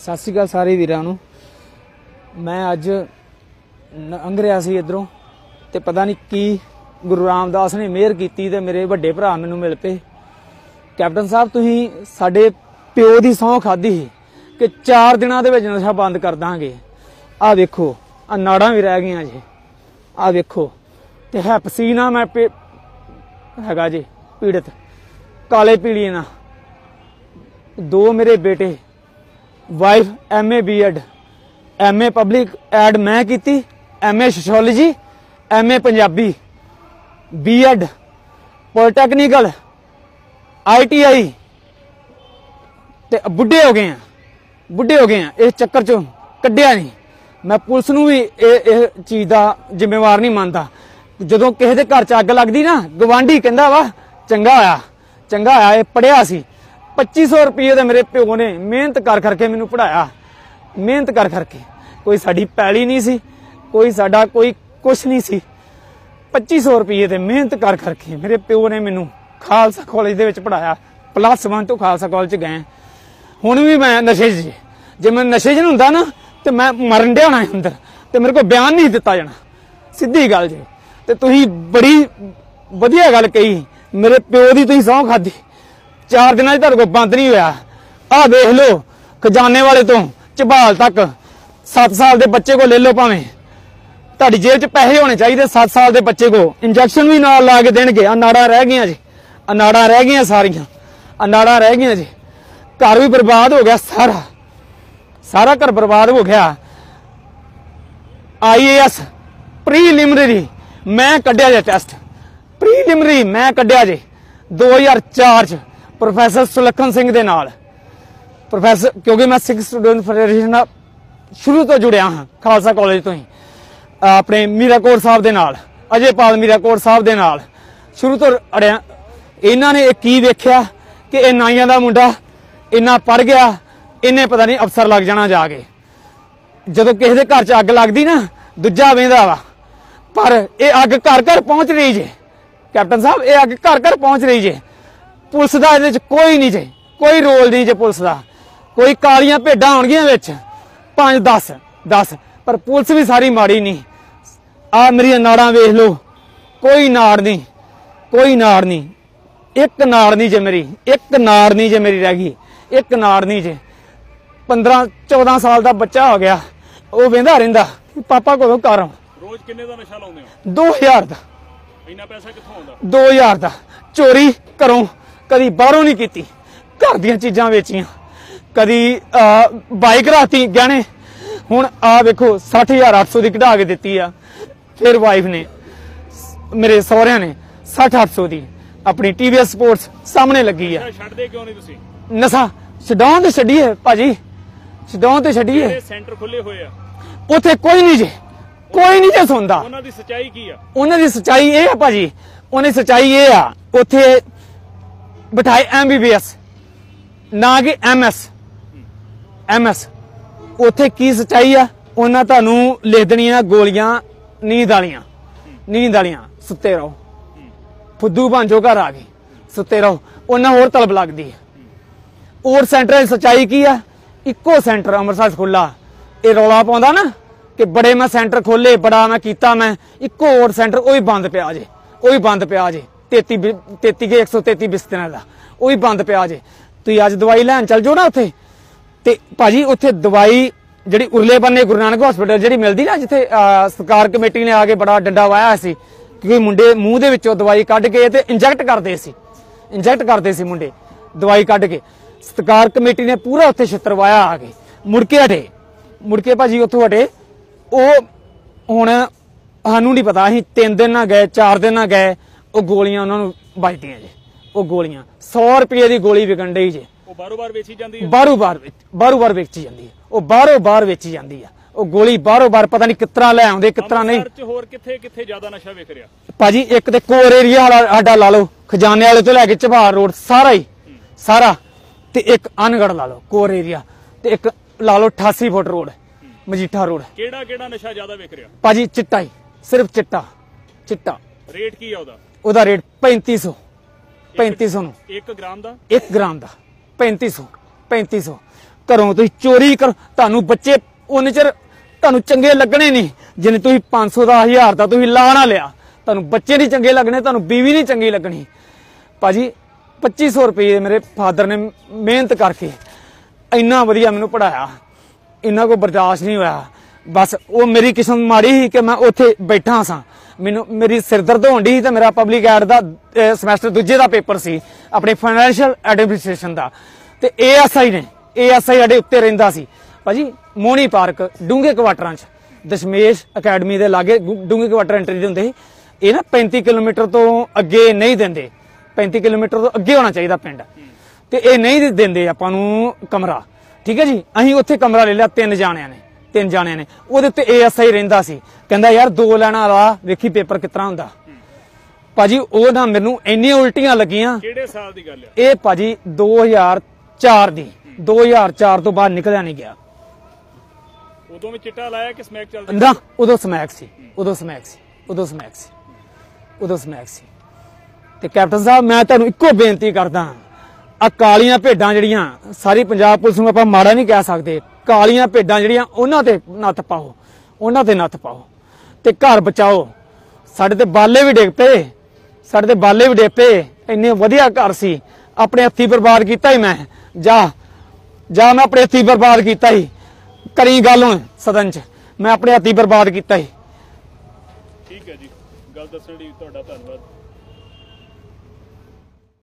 ਸਤਿ ਸ਼੍ਰੀ ਅਕਾਲ ਸਾਰੇ ਵੀਰਾਂ ਨੂੰ। ਮੈਂ ਅੱਜ ਲੰਘ ਰਿਹਾ ਸੀ ਇਧਰੋਂ ਤੇ ਪਤਾ ਨਹੀਂ ਕੀ ਗੁਰੂ ਰਾਮਦਾਸ ਨੇ ਮਿਹਰ ਕੀਤੀ ਤੇ ਮੇਰੇ ਵੱਡੇ ਭਰਾ ਮੈਨੂੰ ਮਿਲ ਪਏ। ਕੈਪਟਨ ਸਾਹਿਬ, ਤੁਸੀਂ ਸਾਡੇ ਪਿਓ ਦੀ ਸਹੁੰ ਖਾਧੀ ਸੀ ਕਿ 4 ਦਿਨਾਂ ਦੇ ਵਿੱਚ ਨਸ਼ਾ ਬੰਦ ਕਰ ਦਾਂਗੇ। ਆਹ ਵੇਖੋ ਆ ਨਾੜਾਂ ਵੀ ਰਹਿ ਗਈਆਂ ਜੀ। ਆਹ ਵੇਖੋ, ਤੇ ਹੈ ਪਸੀਨਾ ਮੈਂ ਹੈਗਾ ਜੀ ਪੀੜਤ, ਕਾਲੇ ਪੀਲੀਏ ਨਾਲ। ਦੋ ਮੇਰੇ ਬੇਟੇ wife MA BEd MA public ad ਮੈਂ ਕੀਤੀ MA sociology MA Punjabi BEd polytechnical ITI ਤੇ ਬੁੱਢੇ ਹੋ ਗਏ ਆ, ਬੁੱਢੇ ਹੋ ਗਏ ਆ, ਇਸ ਚੱਕਰ ਚੋਂ ਕੱਢਿਆ ਨਹੀਂ। ਮੈਂ ਪੁਲਿਸ ਨੂੰ ਵੀ ਇਹ ਇਹ ਚੀਜ਼ ਦਾ ਜ਼ਿੰਮੇਵਾਰ ਨਹੀਂ ਮੰਨਦਾ। ਜਦੋਂ ਕਿਸੇ ਦੇ ਘਰ 'ਚ ਅੱਗ ਲੱਗਦੀ ਨਾ ਗਵਾਂਢੀ ਕਹਿੰਦਾ ਵਾ, ਚੰਗਾ ਹੋਇਆ ਚੰਗਾ ਹੋਇਆ, ਇਹ ਪੜਿਆ ਸੀ। 2500 ਰੁਪਏ ਦੇ ਮੇਰੇ ਪਿਓ ਨੇ ਮਿਹਨਤ ਕਰ ਕਰਕੇ ਮੈਨੂੰ ਪੜਾਇਆ ਮਿਹਨਤ ਕਰ ਕਰਕੇ। ਕੋਈ ਸਾਡੀ ਪੈਲੀ ਨਹੀਂ ਸੀ, ਕੋਈ ਸਾਡਾ ਕੋਈ ਕੁਛ ਨਹੀਂ ਸੀ। 2500 ਰੁਪਏ ਤੇ ਮਿਹਨਤ ਕਰ ਕਰਕੇ ਮੇਰੇ ਪਿਓ ਨੇ ਮੈਨੂੰ ਖਾਲਸਾ ਕਾਲਜ ਦੇ ਵਿੱਚ ਪੜਾਇਆ ਪਲੱਸ 1 ਤੋਂ ਖਾਲਸਾ ਕਾਲਜ ਚ ਗਏ। ਹੁਣ ਵੀ ਮੈਂ ਨਸ਼ੇ 'ਚ ਜੀ। ਜੇ ਮੈਂ ਨਸ਼ੇ 'ਚ ਨਹੀਂ ਹੁੰਦਾ ਨਾ, ਤੇ ਮੈਂ ਮਰਨ ਡਿਆ ਹੋਣਾ ਅੰਦਰ, ਤੇ ਮੇਰੇ ਕੋਲ ਬਿਆਨ ਨਹੀਂ ਦਿੱਤਾ ਜਾਣਾ। ਸਿੱਧੀ ਗੱਲ ਜੀ। ਤੇ ਤੁਸੀਂ ਬੜੀ ਵਧੀਆ ਗੱਲ ਕਹੀ। ਮੇਰੇ ਪਿਓ ਦੀ ਤੁਸੀਂ ਸਹੁੰ ਖਾਧੀ। ਚਾਰ ਦਿਨਾਂ 'ਚ ਤੁਹਾਡੇ ਕੋਲ ਬੰਦ ਨਹੀਂ ਹੋਇਆ। ਆਹ ਵੇਖ ਲਓ, ਖਜ਼ਾਨੇ ਵਾਲੇ ਤੋਂ ਝਬਾਲ ਤੱਕ 7 ਸਾਲ ਦੇ ਬੱਚੇ ਕੋ ਲੈ ਲਓ ਭਾਵੇਂ। ਤੁਹਾਡੀ ਜੇਬ 'ਚ ਪੈਸੇ ਹੋਣੇ ਚਾਹੀਦੇ 7 ਸਾਲ ਦੇ ਬੱਚੇ ਕੋ ਇੰਜੈਕਸ਼ਨ ਵੀ ਨਾਲ ਲਾ ਕੇ ਦੇਣਗੇ। ਆ ਨਾੜਾਂ ਰਹਿ ਗਈਆਂ ਜੀ। ਆ ਨਾੜਾਂ ਰਹਿ ਗਈਆਂ ਸਾਰੀਆਂ। ਆ ਨਾੜਾਂ ਰਹਿ ਗਈਆਂ ਜੀ। ਘਰ ਵੀ ਬਰਬਾਦ ਹੋ ਗਿਆ ਸਾਰਾ। ਸਾਰਾ ਘਰ ਬਰਬਾਦ ਹੋ ਗਿਆ। ਆਈਏਐਸ ਪ੍ਰੀਲਿਮਿਨਰੀ ਮੈਂ ਕੱਢਿਆ ਜੇ ਟੈਸਟ। ਪ੍ਰੀਲਿਮਿਨਰੀ ਮੈਂ ਕੱਢਿਆ ਜੇ। 2004 ਚ। ਪ੍ਰੋਫੈਸਰ ਸੁਲੱਖਣ ਸਿੰਘ ਦੇ ਨਾਲ। ਪ੍ਰੋਫੈਸਰ ਕਿਉਂਕਿ ਮੈਂ ਸਿੱਖ ਸਟੂਡੈਂਟ ਫੈਡਰੇਸ਼ਨ ਨਾਲ ਸ਼ੁਰੂ ਤੋਂ ਜੁੜਿਆ ਹਾਂ, ਖਾਲਸਾ ਕਾਲਜ ਤੋਂ ਹੀ। ਆਪਣੇ ਮੀਰਾਕੋਟ ਸਾਹਿਬ ਦੇ ਨਾਲ ਅਜੇ ਅਜੇਪਾਲ ਮੀਰਾਕੋਟ ਸਾਹਿਬ ਦੇ ਨਾਲ ਸ਼ੁਰੂ ਤੋਂ ਅੜਿਆ ਇਹਨਾਂ ਨੇ ਇਹ ਕੀ ਵੇਖਿਆ ਕਿ ਇਹ ਨਾਈਆਂ ਦਾ ਮੁੰਡਾ ਇੰਨਾ ਪੜ ਗਿਆ ਇਹਨੇ ਪਤਾ ਨਹੀਂ ਅਫਸਰ ਲੱਗ ਜਾਣਾ ਜਾ ਕੇ। ਜਦੋਂ ਕਿਸੇ ਦੇ ਘਰ 'ਚ ਅੱਗ ਲੱਗਦੀ ਨਾ, ਦੂਜਾ ਵੇਂਦਾ ਵਾ। ਪਰ ਇਹ ਅੱਗ ਘਰ ਘਰ ਪਹੁੰਚ ਰਹੀ ਜੇ। ਕੈਪਟਨ ਸਾਹਿਬ, ਇਹ ਅੱਗ ਘਰ ਘਰ ਪਹੁੰਚ ਰਹੀ ਜੇ। ਪੁਲਿਸ ਦਾ ਇਹਦੇ 'ਚ ਕੋਈ ਨਹੀਂ ਜੇ ਕੋਈ ਰੋਲ ਨਹੀਂ ਜੇ ਪੁਲਿਸ ਦਾ। ਕੋਈ ਕਾਲੀਆਂ ਭੇਡਾਂ ਹੋਣਗੀਆਂ ਵਿੱਚ। 5 10 10 ਪਰ ਪੁਲਿਸ ਵੀ ਸਾਰੀ ਮਾੜੀ ਨਹੀਂ। ਆ ਮੇਰੀਆਂ ਨਾੜਾਂ ਵੇਖ ਲਓ। ਕੋਈ ਨਾੜ ਨਹੀਂ ਕੋਈ ਨਾੜ ਨਹੀਂ। ਇੱਕ ਨਾੜ ਨਹੀਂ ਜੇ ਮੇਰੀ ਇੱਕ ਨਾੜ ਨਹੀਂ ਜੇ ਮੇਰੀ ਰਹਿ ਗਈ। ਇੱਕ ਨਾੜ ਨਹੀਂ ਜੇ। 15 14 ਸਾਲ ਦਾ ਬੱਚਾ ਹੋ ਗਿਆ। ਉਹ ਵੇਂਦਾ ਰਹਿੰਦਾ ਪਾਪਾ ਕੋਲੋਂ ਕਰ ਰੋਜ਼ ਕਿੰਨੇ ਦਾ ਨਸ਼ਾ ਲਾਉਂਦੇ ਹੋ? 2000 ਦਾ। ਇੰਨਾ ਪੈਸਾ ਕਿੱਥੋਂ ਆਉਂਦਾ? 2000 ਦਾ। ਚੋਰੀ ਘਰੋਂ ਕਦੀ ਬਾਹਰੋਂ ਨਹੀਂ ਕੀਤੀ ਘਰ ਦੀਆਂ ਚੀਜ਼ਾਂ ਵੇਚੀਆਂ ਕਦੀ ਬਾਈਕ ਰਾਤੀ ਗਹਿਣੇ ਹੁਣ ਆ ਵੇਖੋ 60800 ਦੀ ਕਢਾ ਕੇ ਦਿੱਤੀ ਆ ਫਿਰ ਵਾਈਫ ਨੇ ਮੇਰੇ ਸਹੁਰਿਆਂ ਨੇ 60800 ਦੀ ਆਪਣੀ TVS ਸਪੋਰਟਸ ਸਾਹਮਣੇ ਲੱਗੀ ਆ। ਨਸ਼ਾ ਛੱਡਦੇ ਕਿਉਂ ਨਹੀਂ ਤੁਸੀਂ? ਨਸ਼ਾ ਛਡਾਉਣ ਤੇ ਛੱਡੀਏ ਭਾਜੀ ਛਡਾਉਣ ਤੇ ਛੱਡੀਏ। ਸੈਂਟਰ ਖੁੱਲੇ ਹੋਏ ਆ। ਉੱਥੇ ਕੋਈ ਨਹੀਂ ਜੇ ਕੋਈ ਨਹੀਂ ਜੇ ਸੁਣਦਾ। ਉਹਨਾਂ ਦੀ ਸੱਚਾਈ ਕੀ ਆ? ਉਹਨਾਂ ਦੀ ਸਚਾਈ ਇਹ ਆ ਭਾਜੀ ਉਹਨੇ ਸਚਾਈ ਇਹ ਆ ਉੱਥੇ ਬਿਠਾਏ ਐਮਬੀਬੀਐਸ ਨਾ ਕਿ ਐਮਐਸ ਐਮਐਸ ਉੱਥੇ ਕੀ ਸਚਾਈ ਆ? ਉਹਨਾਂ ਤੁਹਾਨੂੰ ਲਿਖ ਦੇਣੀਆਂ ਗੋਲੀਆਂ, ਨੀਂਦ ਵਾਲੀਆਂ ਨੀਂਦ ਵਾਲੀਆਂ, ਸੁੱਤੇ ਰਹੋ। ਫੁੱਦੂ ਭਾਂਜੋ ਘਰ ਆ ਗਏ, ਸੁੱਤੇ ਰਹੋ। ਉਹਨਾਂ ਹੋਰ ਤਲਬ ਲੱਗਦੀ ਹੈ ਔਰ ਸੈਂਟਰ ਦੀ ਸਚਾਈ ਕੀ ਆ? ਇੱਕੋ ਸੈਂਟਰ ਅੰਮ੍ਰਿਤਸਰ ਖੁੱਲਾ ਇਹ ਰੌਲਾ ਪਾਉਂਦਾ ਨਾ ਕਿ ਬੜੇ ਮੈਂ ਸੈਂਟਰ ਖੋਲੇ ਬੜਾ ਮੈਂ ਕੀਤਾ ਮੈਂ, ਇੱਕੋ ਔਰ ਸੈਂਟਰ, ਉਹ ਵੀ ਬੰਦ ਪਿਆ ਜੇ, ਉਹ ਵੀ ਬੰਦ ਪਿਆ ਜੇ। 33 ਬਿ- 33 ਕੇ 133 ਬਿਸਤਰਿਆਂ ਦਾ। ਉਹ ਵੀ ਬੰਦ ਪਿਆ ਜੇ। ਤੁਸੀਂ ਅੱਜ ਦਵਾਈ ਲੈਣ ਚੱਲ ਜਾਓ ਨਾ ਉੱਥੇ। ਤੇ ਭਾਜੀ ਉੱਥੇ ਦਵਾਈ ਜਿਹੜੀ ਉਰਲੇ ਬੰਨੇ ਗੁਰੂ ਨਾਨਕ ਹਸਪੀਟਲ ਜਿਹੜੀ ਮਿਲਦੀ ਨਾ ਜਿੱਥੇ ਅਹ, ਸਰਕਾਰ ਕਮੇਟੀ ਨੇ ਆ ਕੇ ਬੜਾ ਡੰਡਾ ਵਾਇਆ ਸੀ ਕਿਉਂਕਿ ਮੁੰਡੇ ਮੂੰਹ ਦੇ ਵਿੱਚੋਂ ਦਵਾਈ ਕੱਢ ਕੇ ਤੇ ਇੰਜੈਕਟ ਕਰਦੇ ਸੀ। ਇੰਜੈਕਟ ਕਰਦੇ ਸੀ ਮੁੰਡੇ ਦਵਾਈ ਕੱਢ ਕੇ। ਸਰਕਾਰ ਕਮੇਟੀ ਨੇ ਪੂਰਾ ਉੱਥੇ ਛਿੱਤਰ ਵਾਇਆ ਆ ਕੇ। ਮੁੜ ਕੇ ਹਟੇ। ਮੁੜ ਕੇ ਭਾਜੀ ਉੱਥੋਂ ਹਟੇ। ਉਹ ਹੁਣ ਸਾਨੂੰ ਨਹੀਂ ਪਤਾ। ਅਸੀਂ 3 ਦਿਨ ਨਾ ਗਏ 4 ਦਿਨ ਨਾ ਗਏ। ਉਹ ਗੋਲੀਆਂ ਉਹਨਾਂ ਨੂੰ ਵੱਜਦੀਆਂ ਜੇ। ਉਹ ਗੋਲੀਆਂ। 100 ਰੁਪਏ ਦੀ ਗੋਲੀ ਵਿਕਣ ਡਈ ਜੇ। ਉਹ ਬਾਰੋ ਬਾਰ ਵੇਚੀ ਜਾਂਦੀ ਹੈ ਬਾਹਰੋਂ ਬਾਹਰ ਵੇਚ ਜਾਂਦੀ ਹੈ ਉਹ ਬਾਹਰ ਵੇਚੀ ਜਾਂਦੀ ਆ। ਉਹ ਗੋਲੀ ਬਾਹਰ ਪਤਾ ਨਹੀਂ ਕਿਤਰਾ ਲੈ ਆਉਂਦੇ ਕਿਤਰਾ ਨਹੀਂ। ਅੰਮ੍ਰਿਤਸਰ ਚ ਹੋਰ ਕਿੱਥੇ ਕਿੱਥੇ ਜ਼ਿਆਦਾ ਨਸ਼ਾ ਵੇਖ ਰਿਹਾ? ਭਾਜੀ ਇੱਕ ਤੇ ਕੋਰ ਏਰੀਆ ਵਾਲਾ ਸਾਡਾ ਲਾ ਲਓ ਖਜ਼ਾਨੇ ਵਾਲੇ ਤੋਂ ਲੈ ਕੇ ਚਬਾਰ ਰੋਡ ਸਾਰਾ ਹੀ ਸਾਰਾ। ਤੇ ਇੱਕ ਅਨਗੜ ਲਾ ਲਓ ਕੋਰ ਏਰੀਆ। ਤੇ ਇੱਕ ਲਾ ਲਓ 88 ਫੁੱਟ ਰੋਡ ਮਜੀਠਾ ਰੋਡ। ਕਿਹੜਾ ਕਿਹੜਾ ਨਸ਼ਾ ਜ਼ਿਆਦਾ ਵੇਖ ਰਿਹਾ? ਭਾਜੀ ਚਿੱਟਾ ਹੀ ਸਿਰਫ ਚਿੱਟਾ ਚਿੱਟਾ। ਰੇਟ ਕੀ ਆ ਉਹਦਾ? ਉਹਦਾ ਰੇਟ 3500 3500 ਨੂੰ। 1 ਗ੍ਰਾਮ ਦਾ? 1 ਗ੍ਰਾਮ ਦਾ 3500 3500 ਘਰੋਂ ਤੁਸੀਂ ਚੋਰੀ ਕਰ ਤੁਹਾਨੂੰ ਬੱਚੇ ਉਹਨੇ ਚਿਰ ਤੁਹਾਨੂੰ ਚੰਗੇ ਲੱਗਣੇ ਨਹੀਂ। ਜਿੰਨੇ ਤੁਸੀਂ 500 ਦਾ 1000 ਦਾ ਤੁਸੀਂ ਲਾ ਨਾ ਲਿਆ। ਤੁਹਾਨੂੰ ਬੱਚੇ ਨਹੀਂ ਚੰਗੇ ਲੱਗਣੇ ਤੁਹਾਨੂੰ ਬੀਵੀ ਨਹੀਂ ਚੰਗੀ ਲੱਗਣੀ। ਭਾਜੀ 2500 ਰੁਪਏ ਮੇਰੇ ਫਾਦਰ ਨੇ ਮਿਹਨਤ ਕਰਕੇ ਇੰਨਾ ਵਧੀਆ ਮੈਨੂੰ ਪੜਾਇਆ ਇੰਨਾ ਕੋ ਬਰਦਾਸ਼ਤ ਨਹੀਂ ਹੋਇਆ। ਬਸ ਉਹ ਮੇਰੀ ਕਿਸਮਤ ਮਾੜੀ ਸੀ ਕਿ ਮੈਂ ਉੱਥੇ ਬੈਠਾ ਸਾਂ। ਮੈਨੂੰ, ਮੇਰੀ ਸਿਰਦਰਦ ਹੋਣ ਡਈ ਸੀ ਤੇ ਮੇਰਾ ਪਬਲਿਕ ਐਡ ਦਾ ਸਮੈਸਟਰ ਦੂਜੇ ਦਾ ਪੇਪਰ ਸੀ, ਆਪਣੇ ਫਾਈਨੈਂਸ਼ੀਅਲ ਐਡਮਿਨਿਸਟ੍ਰੇਸ਼ਨ ਦਾ। ਤੇ ਏਐਸਆਈ ਨੇ ਏਐਸਆਈ ਸਾਡੇ ਉੱਤੇ ਰਹਿੰਦਾ ਸੀ। ਭਾਜੀ ਮੋਣੀ ਪਾਰਕ ਡੂੰਗੇ ਕੁਆਟਰਾਂ 'ਚ। ਦਸ਼ਮੇਸ਼ ਅਕੈਡਮੀ ਦੇ ਲਾਗੇ ਡੂੰਗੇ ਕੁਆਟਰ ਐਂਟਰੀ ਦੇ ਹੁੰਦੇ ਸੀ। ਇਹ ਨਾ 35 ਕਿਲੋਮੀਟਰ ਤੋਂ ਅੱਗੇ ਨਹੀਂ ਦਿੰਦੇ। 35 ਕਿਲੋਮੀਟਰ ਤੋਂ ਅੱਗੇ ਹੋਣਾ ਚਾਹੀਦਾ ਪਿੰਡ। ਤੇ ਇਹ ਨਹੀਂ ਦਿੰਦੇ ਆਪਾਂ ਨੂੰ ਕਮਰਾ। ਠੀਕ ਹੈ ਜੀ? ਅਸੀਂ ਉੱਥੇ ਕਮਰਾ ਲੈ ਲਿਆ ਤਿੰਨ ਜਾਣਿਆਂ ਨੇ। ਤਿੰਨ ਜਾਣਿਆਂ ਨੇ। ਉਹਦੇ ਉੱਤੇ ਏਐਸਆਈ ਰਹਿੰਦਾ ਸੀ। ਕਹਿੰਦਾ ਯਾਰ ਦੋ ਲੈਣਾ ਵਾਲਾ ਵੇਖੀ ਪੇਪਰ ਕਿਤਨਾ ਹੁੰਦਾ। ਭਾਜੀ ਉਹ ਨਾ ਮੈਨੂੰ ਇੰਨੀਆਂ ਉਲਟੀਆਂ ਲੱਗੀਆਂ। ਕਿਹੜੇ ਸਾਲ ਦੀ ਗੱਲ ਆ? ਇਹ ਭਾਜੀ 2004 ਦੀ। 2004 ਤੋਂ ਬਾਅਦ ਨਿਕਲਿਆ ਨਹੀਂ ਗਿਆ। ਉਦੋਂ ਵੀ ਚਿੱਟਾ ਲਾਇਆ ਕਿ ਸਮੈਕ ਚੱਲਦੀ? ਨਾ ਉਦੋਂ ਸਮੈਕ ਸੀ। ਉਦੋਂ ਸਮੈਕ ਸੀ। ਉਦੋਂ ਸਮੈਕ ਸੀ। ਉਦੋਂ ਸਮੈਕ ਸੀ। ਤੇ ਕੈਪਟਨ ਸਾਹਿਬ ਮੈਂ ਤੁਹਾਨੂੰ ਇੱਕੋ ਬੇਨਤੀ ਕਰਦਾ। ਆ ਕਾਲੀਆਂ ਭੇਡਾਂ ਜਿਹੜੀਆਂ ਸਾਰੀ ਪੰਜਾਬ ਪੁਲਿਸ ਨੂੰ ਆਪਾਂ ਮਾੜਾ ਨਹੀਂ ਕਹਿ ਸਕਦੇ। ਕਾਲੀਆਂ ਭੇਡਾਂ ਜਿਹੜੀਆਂ ਉਹਨਾਂ ਤੇ ਨੱਥ ਪਾਓ, ਉਹਨਾਂ ਤੇ ਨੱਥ ਪਾਓ। ਤੇ ਘਰ ਬਚਾਓ। ਸਾਡੇ ਤੇ ਬਾਲੇ ਵੀ ਡਿੱਗ ਪਏ। ਸਾਡੇ ਤੇ ਬਾਲੇ ਵੀ ਡਿੱਗ ਪਏ। ਇੰਨੇ ਵਧੀਆ ਘਰ ਸੀ। ਆਪਣੇ ਹੱਥੀ ਬਰਬਾਦ ਕੀਤਾ ਹੀ ਮੈਂ। ਜਾ ਜਾ ਮੈਂ ਆਪਣੇ ਹੱਥੀ ਬਰਬਾਦ ਕੀਤਾ ਹੀ। ਕਰੀ ਗੱਲ ਹੁਣ ਸਦਨ ਚ। ਮੈਂ ਆਪਣੇ ਹੱਥੀ ਬਰਬਾਦ ਕੀਤਾ ਹੀ। ਠੀਕ ਹੈ ਜੀ। ਗੱਲ ਦੱਸਣ ਲਈ ਤੁਹਾਡਾ ਧੰਨਵਾਦ।